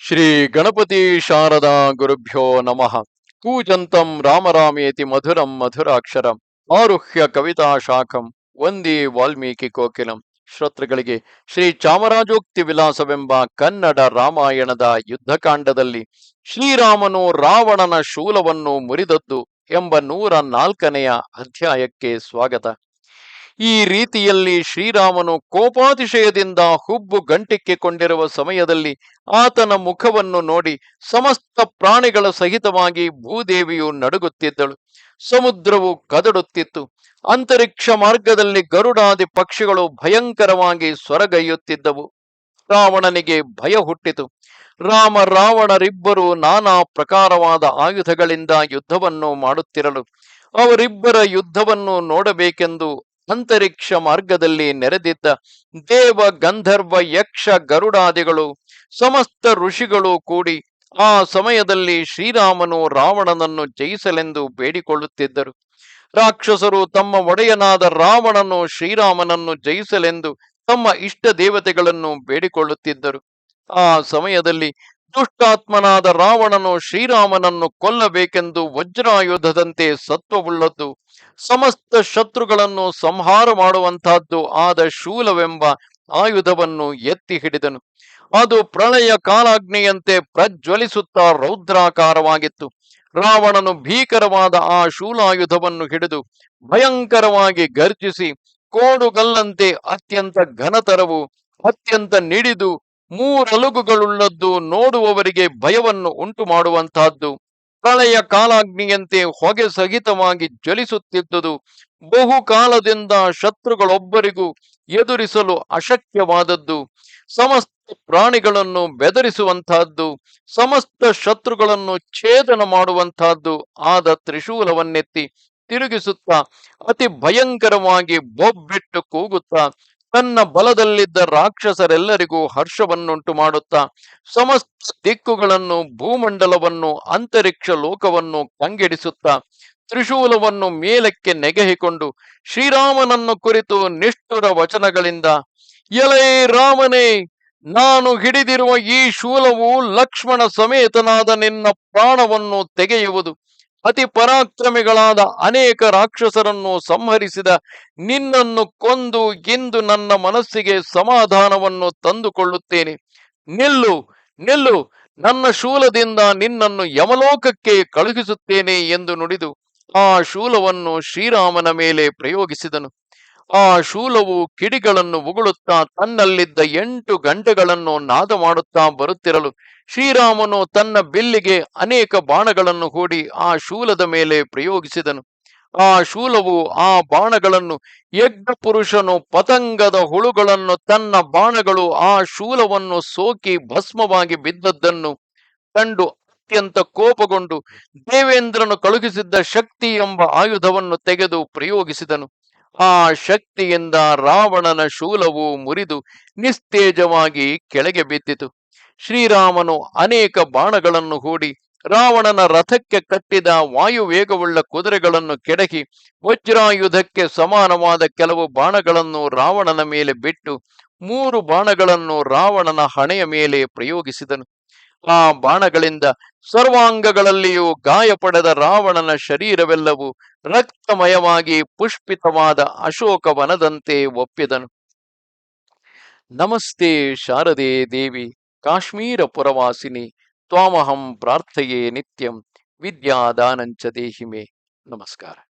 ಶ್ರೀ ಗಣಪತಿ ಶಾರದಾ ಗುರುಭ್ಯೋ ನಮಃ. ಕೂಜಂತಂ ರಾಮರಾಮೇತಿ ಮಧುರಂ ಮಧುರಾಕ್ಷರಂ. ಆರುಹ್ಯ ಕವಿತಾ ಶಾಖಂ. ವಂದೇ ವಾಲ್ಮೀಕಿ ಕೋಕಿಲಂ. ಶ್ರೋತೃಗಳಿಗೆ ಶ್ರೀ ಚಾಮರಾಜೋಕ್ತಿ ವಿಲಾಸವೆಂಬ ಕನ್ನಡ ರಾಮಾಯಣದ ಯುದ್ಧಕಾಂಡದಲ್ಲಿ ಶ್ರೀರಾಮನು ರಾವಣನ ಶೂಲವನ್ನು ಮುರಿದದ್ದು ಎಂಬ ನೂರ ನಾಲ್ಕನೆಯ ಅಧ್ಯಾಯಕ್ಕೆ ಸ್ವಾಗತ. ಈ ರೀತಿಯಲ್ಲಿ ಶ್ರೀರಾಮನು ಕೋಪಾತಿಶಯದಿಂದ ಹುಬ್ಬು ಗಂಟಿಕ್ಕಿಕೊಂಡಿರುವ ಸಮಯದಲ್ಲಿ ಆತನ ಮುಖವನ್ನು ನೋಡಿ ಸಮಸ್ತ ಪ್ರಾಣಿಗಳ ಸಹಿತವಾಗಿ ಭೂದೇವಿಯು ನಡುಗುತ್ತಿದ್ದಳು. ಸಮುದ್ರವು ಕದಡುತ್ತಿತ್ತು. ಅಂತರಿಕ್ಷ ಮಾರ್ಗದಲ್ಲಿ ಗರುಡಾದಿ ಪಕ್ಷಿಗಳು ಭಯಂಕರವಾಗಿ ಸ್ವರಗೈಯುತ್ತಿದ್ದವು. ರಾವಣನಿಗೆ ಭಯ ಹುಟ್ಟಿತು. ರಾಮ ರಾವಣರಿಬ್ಬರು ನಾನಾ ಪ್ರಕಾರವಾದ ಆಯುಧಗಳಿಂದ ಯುದ್ಧವನ್ನು ಮಾಡುತ್ತಿರಲು ಅವರಿಬ್ಬರ ಯುದ್ಧವನ್ನು ನೋಡಬೇಕೆಂದು ಅಂತರಿಕ್ಷ ಮಾರ್ಗದಲ್ಲಿ ನೆರೆದಿದ್ದ ದೇವ ಗಂಧರ್ವ, ಯಕ್ಷ ಗರುಡಾದಿಗಳು, ಸಮಸ್ತ ಋಷಿಗಳು ಕೂಡಿ ಆ ಸಮಯದಲ್ಲಿ ಶ್ರೀರಾಮನು ರಾವಣನನ್ನು ಜಯಿಸಲೆಂದು ಬೇಡಿಕೊಳ್ಳುತ್ತಿದ್ದರು. ರಾಕ್ಷಸರು ತಮ್ಮ ಒಡೆಯನಾದ ರಾವಣನು ಶ್ರೀರಾಮನನ್ನು ಜಯಿಸಲೆಂದು ತಮ್ಮ ಇಷ್ಟ ದೇವತೆಗಳನ್ನು ಬೇಡಿಕೊಳ್ಳುತ್ತಿದ್ದರು. ಆ ಸಮಯದಲ್ಲಿ ದುಷ್ಟಾತ್ಮನಾದ ರಾವಣನು ಶ್ರೀರಾಮನನ್ನು ಕೊಲ್ಲಬೇಕೆಂದು ವಜ್ರಾಯುಧದಂತೆ ಸತ್ವವುಳ್ಳದ್ದು. ಸಮಸ್ತ ಶತ್ರುಗಳನ್ನು ಸಂಹಾರ ಮಾಡುವಂತಹದ್ದು ಆದ ಶೂಲವೆಂಬ ಆಯುಧವನ್ನು ಎತ್ತಿ ಹಿಡಿದನು. ಅದು ಪ್ರಳಯ ಕಾಲಾಗ್ನಿಯಂತೆ ಪ್ರಜ್ವಲಿಸುತ್ತಾ ರೌದ್ರಾಕಾರವಾಗಿತ್ತು. ರಾವಣನು ಭೀಕರವಾದ ಆ ಶೂಲಾಯುಧವನ್ನು ಹಿಡಿದು ಭಯಂಕರವಾಗಿ ಗರ್ಜಿಸಿ, ಕೋಡುಗಲ್ಲಂತೆ ಅತ್ಯಂತ ಘನತರವು, ಅತ್ಯಂತ ನಿಡಿದು, ಮೂರಲುಗುಗಳುಳ್ಳದ್ದು ನೋಡುವವರಿಗೆ ಭಯವನ್ನು ಉಂಟು ಮಾಡುವಂತಹದ್ದು ಪ್ರಳಯ ಕಾಲಾಗ್ನಿಯಂತೆ ಹೊಗೆ ಸಹಿತವಾಗಿ ಜ್ವಲಿಸುತ್ತಿದ್ದುದು. ಬಹುಕಾಲದಿಂದ ಶತ್ರುಗಳೊಬ್ಬರಿಗೂ ಎದುರಿಸಲು ಅಶಕ್ಯವಾದದ್ದು. ಸಮಸ್ತ ಪ್ರಾಣಿಗಳನ್ನು ಬೆದರಿಸುವಂತಹದ್ದು ಸಮಸ್ತ ಶತ್ರುಗಳನ್ನು ಛೇದನ ಮಾಡುವಂತಹದ್ದು ಆದ ತ್ರಿಶೂಲವನ್ನೆತ್ತಿ ತಿರುಗಿಸುತ್ತಾ, ಅತಿ ಭಯಂಕರವಾಗಿ ಬೊಬ್ಬಿಟ್ಟು ಕೂಗುತ್ತಾ ತನ್ನ ಬಲದಲ್ಲಿದ್ದ ರಾಕ್ಷಸರೆಲ್ಲರಿಗೂ ಹರ್ಷವನ್ನುಂಟು ಮಾಡುತ್ತಾ, ಸಮಸ್ತ ದಿಕ್ಕುಗಳನ್ನು, ಭೂಮಂಡಲವನ್ನು, ಅಂತರಿಕ್ಷ ಲೋಕವನ್ನು ಕಂಗೆಡಿಸುತ್ತಾ, ತ್ರಿಶೂಲವನ್ನು ಮೇಲಕ್ಕೆ ನೆಗೆಹಿಕೊಂಡು ಶ್ರೀರಾಮನನ್ನು ಕುರಿತು ನಿಷ್ಠುರ ವಚನಗಳಿಂದ, ಎಲೈ ರಾಮನೇ, ನಾನು ಹಿಡಿದಿರುವ ಈ ಶೂಲವು ಲಕ್ಷ್ಮಣ ಸಮೇತನಾದ ನಿನ್ನ ಪ್ರಾಣವನ್ನು ತೆಗೆಯುವುದು. ಅತಿ ಪರಾಕ್ರಮಿಗಳಾದ ಅನೇಕ ರಾಕ್ಷಸರನ್ನು ಸಂಹರಿಸಿದ ನಿನ್ನನ್ನು ಕೊಂದು ಎಂದು ನನ್ನ ಮನಸ್ಸಿಗೆ ಸಮಾಧಾನವನ್ನು ತಂದುಕೊಳ್ಳುತ್ತೇನೆ. ನಿಲ್ಲು ನಿಲ್ಲು, ನನ್ನ ಶೂಲದಿಂದ ನಿನ್ನನ್ನು ಯಮಲೋಕಕ್ಕೆ ಕಳುಹಿಸುತ್ತೇನೆ ಎಂದು ನುಡಿದು ಆ ಶೂಲವನ್ನು ಶ್ರೀರಾಮನ ಮೇಲೆ ಪ್ರಯೋಗಿಸಿದನು. ಆ ಶೂಲವು ಕಿಡಿಗಳನ್ನು ಉಗುಳುತ್ತಾ ತನ್ನಲ್ಲಿದ್ದ ಎಂಟು ಗಂಟೆಗಳನ್ನು ನಾದ ಮಾಡುತ್ತಾ ಬರುತ್ತಿರಲು ಶ್ರೀರಾಮನು ತನ್ನ ಬಿಲ್ಲಿಗೆ ಅನೇಕ ಬಾಣಗಳನ್ನು ಹೂಡಿ ಆ ಶೂಲದ ಮೇಲೆ ಪ್ರಯೋಗಿಸಿದನು. ಆ ಶೂಲವು ಆ ಬಾಣಗಳನ್ನು ಯಜ್ಞ ಪುರುಷನು ಪತಂಗದ ಹುಳುಗಳನ್ನು ತನ್ನ ಬಾಣಗಳು ಆ ಶೂಲವನ್ನು ಸೋಕಿ ಭಸ್ಮವಾಗಿ ಬಿದ್ದದ್ದನ್ನು ಕಂಡು ಅತ್ಯಂತ ಕೋಪಗೊಂಡು ದೇವೇಂದ್ರನು ಕಳುಹಿಸಿದ್ದ ಶಕ್ತಿ ಎಂಬ ಆಯುಧವನ್ನು ತೆಗೆದು ಪ್ರಯೋಗಿಸಿದನು. ಆ ಶಕ್ತಿಯಿಂದ ರಾವಣನ ಶೂಲವು ಮುರಿದು ನಿಸ್ತೇಜವಾಗಿ ಕೆಳಗೆ ಬಿದ್ದಿತು. ಶ್ರೀರಾಮನು ಅನೇಕ ಬಾಣಗಳನ್ನು ಹೂಡಿ ರಾವಣನ ರಥಕ್ಕೆ ಕಟ್ಟಿದ ವಾಯುವೇಗವುಳ್ಳ ಕುದುರೆಗಳನ್ನು ಕೆಡಕಿ ವಜ್ರಾಯುಧಕ್ಕೆ ಸಮಾನವಾದ ಕೆಲವು ಬಾಣಗಳನ್ನು ರಾವಣನ ಮೇಲೆ ಬಿಟ್ಟು ಮೂರು ಬಾಣಗಳನ್ನು ರಾವಣನ ಹಣೆಯ ಮೇಲೆ ಪ್ರಯೋಗಿಸಿದನು. ಆ ಬಾಣಗಳಿಂದ ಸರ್ವಾಂಗಗಳಲ್ಲಿಯೂ ಗಾಯ ಪಡೆದ ರಾವಣನ ಶರೀರವೆಲ್ಲವೂ ರಕ್ತಮಯವಾಗಿ ಪುಷ್ಪಿತವಾದ ಅಶೋಕವನದಂತೆ ಒಪ್ಪಿದನು. ನಮಸ್ತೆ ಶಾರದೆ ದೇವಿ, ಕಾಶ್ಮೀರ ಪುರವಾಸಿನಿ, ತ್ವಾಮಹಂ ಪ್ರಾರ್ಥೆಯೇ ನಿತ್ಯಂ, ವಿದ್ಯಾದಾನಂಚ ದೇಹಿಮೆ. ನಮಸ್ಕಾರ.